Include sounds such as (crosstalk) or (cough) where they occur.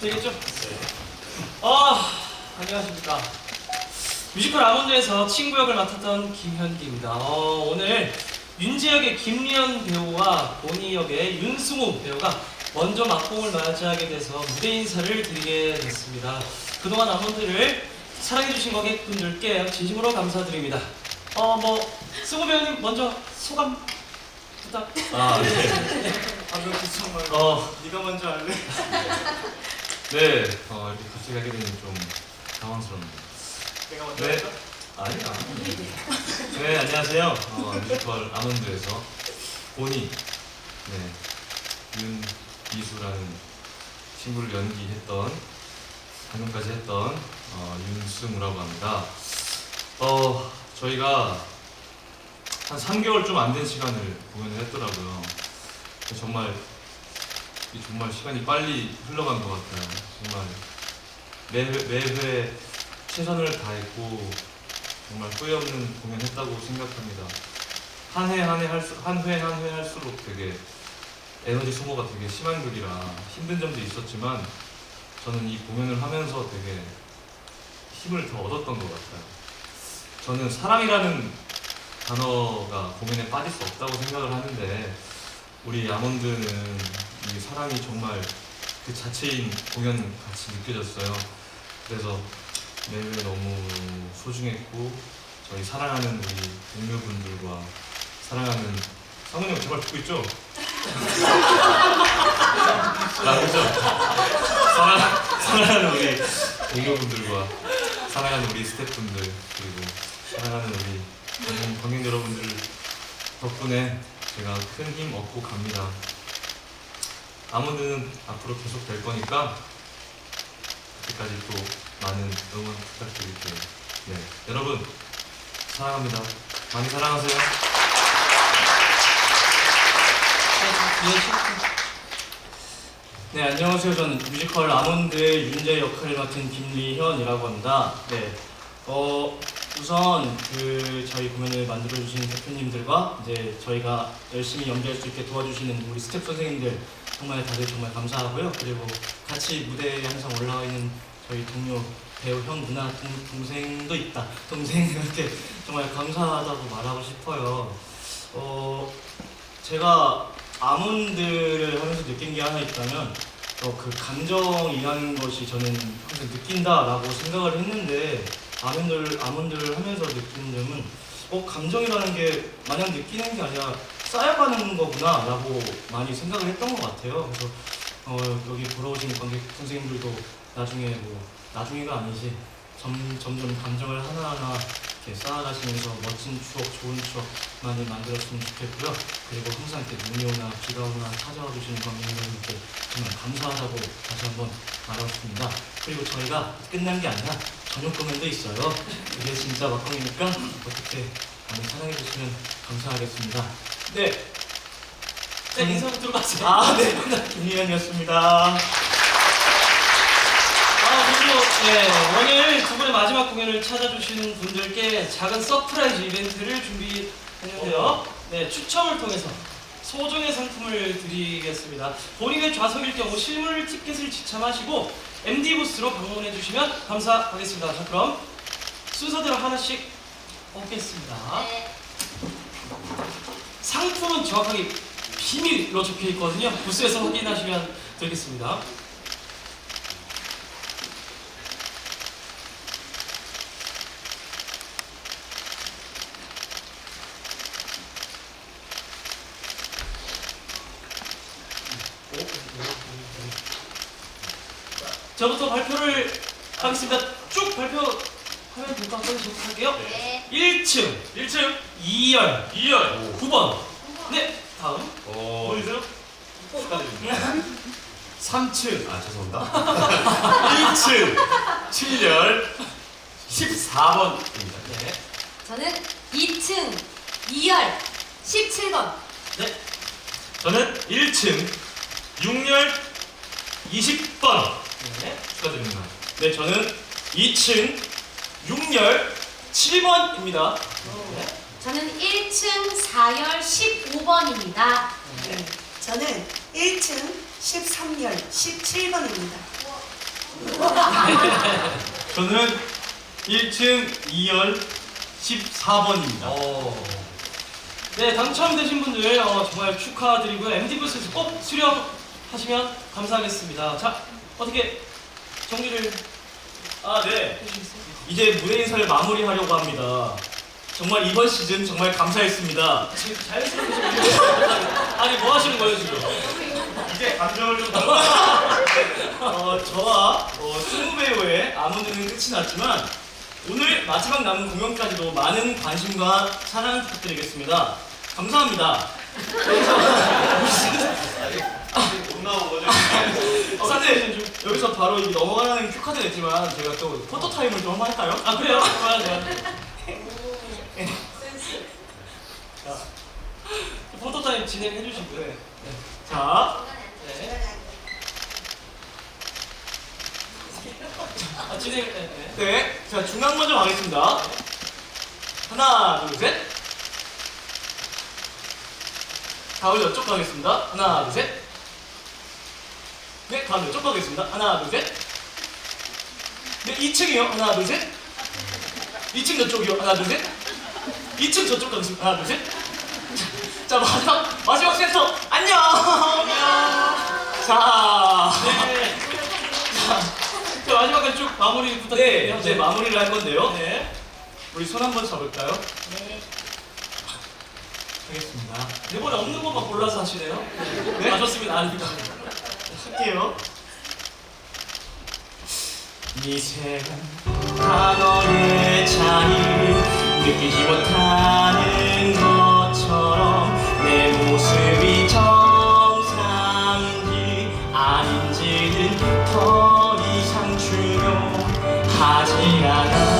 되겠죠? 아, 안녕하십니까. 뮤지컬 아몬드에서 친구 역을 맡았던 김현기입니다. 어, 오늘 윤재 역의 김리현 배우와 보니 역의 윤승우 배우가 먼저 막공을 맞이하게 돼서 무대 인사를 드리게 됐습니다. 그동안 아몬드를 사랑해주신 고객분들께 진심으로 감사드립니다. 어, 뭐, 승우 배우님 먼저 소감 부탁. 아, 네. 방금 구청 말고 어, 네가 먼저 할래? (laughs) 네. 어, 이렇게 갑자기 하게 되니 좀 당황스럽네요. 내가 먼저 네. 할까? 아니야. 네, 안녕하세요. 어, 뮤지컬 아몬드에서 보니, 네, 윤이수라는 친구를 연기했던, 방금까지 했던 어, 윤승우라고 합니다. 어, 저희가 한 3개월 좀 안 된 시간을 공연을 했더라고요. 정말 이 정말 시간이 빨리 흘러간 것 같아요. 정말 매회, 매회 최선을 다했고 정말 후회 없는 공연했다고 생각합니다. 한해한해 할수 한 회 한 회 할수록 되게 에너지 소모가 되게 심한 글이라 힘든 점도 있었지만 저는 이 공연을 하면서 되게 힘을 더 얻었던 것 같아요. 저는 사랑이라는 단어가 공연에 빠질 수 없다고 생각을 하는데 우리 아몬드는 이 사랑이 정말 그 자체인 공연 같이 느껴졌어요. 그래서 매회 너무 소중했고 저희 사랑하는 우리 동료분들과 사랑하는 상훈이 제발 듣고 있죠? 나 (laughs) 그죠? 사랑, 사랑하는 우리 동료분들과 사랑하는 우리 스태프분들 그리고 사랑하는 우리 관객 여러분들 덕분에 제가 큰 힘 얻고 갑니다. 아몬드는 앞으로 계속 될 거니까 그때까지 또 많은 응원 부탁드릴게요. 네, 여러분 사랑합니다. 많이 사랑하세요. 네, 안녕하세요. 저는 뮤지컬 아몬드의 윤재 역할을 맡은 김리현이라고 합니다. 네, 어, 우선 그 저희 공연을 만들어주신 대표님들과 이제 저희가 열심히 연기할 수 있게 도와주시는 우리 스태프 선생님들 정말 다들 정말 감사하고요. 그리고 같이 무대에 항상 올라와 있는 저희 동료 배우 형 누나 동, 동생도 있다. 동생한테 정말 감사하다고 말하고 싶어요. 어, 제가 아몬드를 하면서 느낀 게 하나 있다면 어, 그 감정이라는 것이 저는 항상 느낀다라고 생각을 했는데 아몬드를 아몬드를 하면서 느낀 점은 어 감정이라는 게 마냥 느끼는 게 아니라 쌓여가는 거구나라고 많이 생각을 했던 것 같아요. 그래서 어, 여기 보러 오신 관객 선생님들도 나중에 뭐 나중에가 아니지 점, 점점 감정을 하나하나 이렇게 쌓아가시면서 멋진 추억, 좋은 추억 많이 만들었으면 좋겠고요. 그리고 항상 이렇게 눈이 오나 비가 오나 찾아와 주시는 관객님들께 정말 감사하다고 다시 한번 말하고 싶습니다. 그리고 저희가 끝난 게 아니라 저녁 공연도 있어요. 이게 진짜 막공이니까 어떻게 많이 사랑해 주시면 감사하겠습니다. 네. 네, 인사부터 들어가세요. 아, 네. 김희연이었습니다. 아, 그리고 네, 오늘 두 분의 마지막 공연을 찾아주시는 분들께 작은 서프라이즈 이벤트를 준비했는데요. 네, 추첨을 통해서 소정의 상품을 드리겠습니다. 본인의 좌석일 경우 실물 티켓을 지참하시고 MD 부스로 방문해 주시면 감사하겠습니다. 자, 그럼 순서대로 하나씩 뽑겠습니다. 네. 상품은 정확하게 비밀로 적혀 있거든요. 부스에서 확인하시면 되겠습니다. 저부터 발표를 하겠습니다. 쭉 발표하면 될것 같아요. 저부터 할게요. 네. 1층, 1층 2열, 2열. 9번. 네, 다음. 어, 보이세요? 축하드립니다. (laughs) 3층, 아 죄송합니다. 1층 7열 14번입니다. 네. 저는 2층 2열 17번. 네. 저는 1층 6열 20번 네. 축하드립니다. 네, 저는 2층 6열 7번입니다. 네. 저는 1층 4열 15번입니다. 저는 1층 13열 17번입니다. 저는 1층 2열 14번입니다. 어. 네, 당첨되신 분들 어, 정말 축하드리고요. MD 부스에서 꼭 수령하시면 감사하겠습니다. 자, 어떻게 정리를 아, 네. 이제 무대 인사를 마무리하려고 합니다. 정말 이번 시즌 정말 감사했습니다. 지금 자연스럽게 좀 얘기해주세요. (laughs) 아니, 뭐 하시는 거예요, 지금? 이제 감정을 좀 (laughs) 어, 저와 어, 승우 배우의 아몬드는 끝이 났지만 오늘 마지막 남은 공연까지도 많은 관심과 사랑 부탁드리겠습니다. 감사합니다. (laughs) 못 나온 거죠? 어, 근데 여기서 바로 이 넘어가는 큐카드 냈지만 제가 또 포토 타임을 좀 한번 할까요? 아, 그래요? 좋아요, 좋아요. 자, 포토타임 진행해 주시고요. 네. 자, 네. 아, 진행, 네, 네. 네, 자 중앙 먼저 가겠습니다. 하나, 둘, 셋. 다음 이쪽 가겠습니다. 하나, 둘, 셋. 네, 다음 이쪽 가겠습니다. 하나, 둘, 셋. 네, 2층이요. 하나, 둘, 셋. 2층 저쪽이요. 하나, 둘, 셋. 2층 저쪽 가겠습니다. 하나, 둘, 셋. 자, 마지막, 마지막 센터. 안녕. 자. 네. 자, 마지막까지 쭉 마무리 네, 부탁드릴게요. 이제 마무리를 할 건데요. 네. 우리 손 한번 잡을까요? 네. 하겠습니다. 이번에 없는 것만 골라서 하시네요. 네? 아, 좋습니다. 아닙니다. 할게요. 이제가 단어의 차이를 느끼지 못하는 것처럼 내 모습이 정상인지 아닌지는 더 이상 중요하지 않아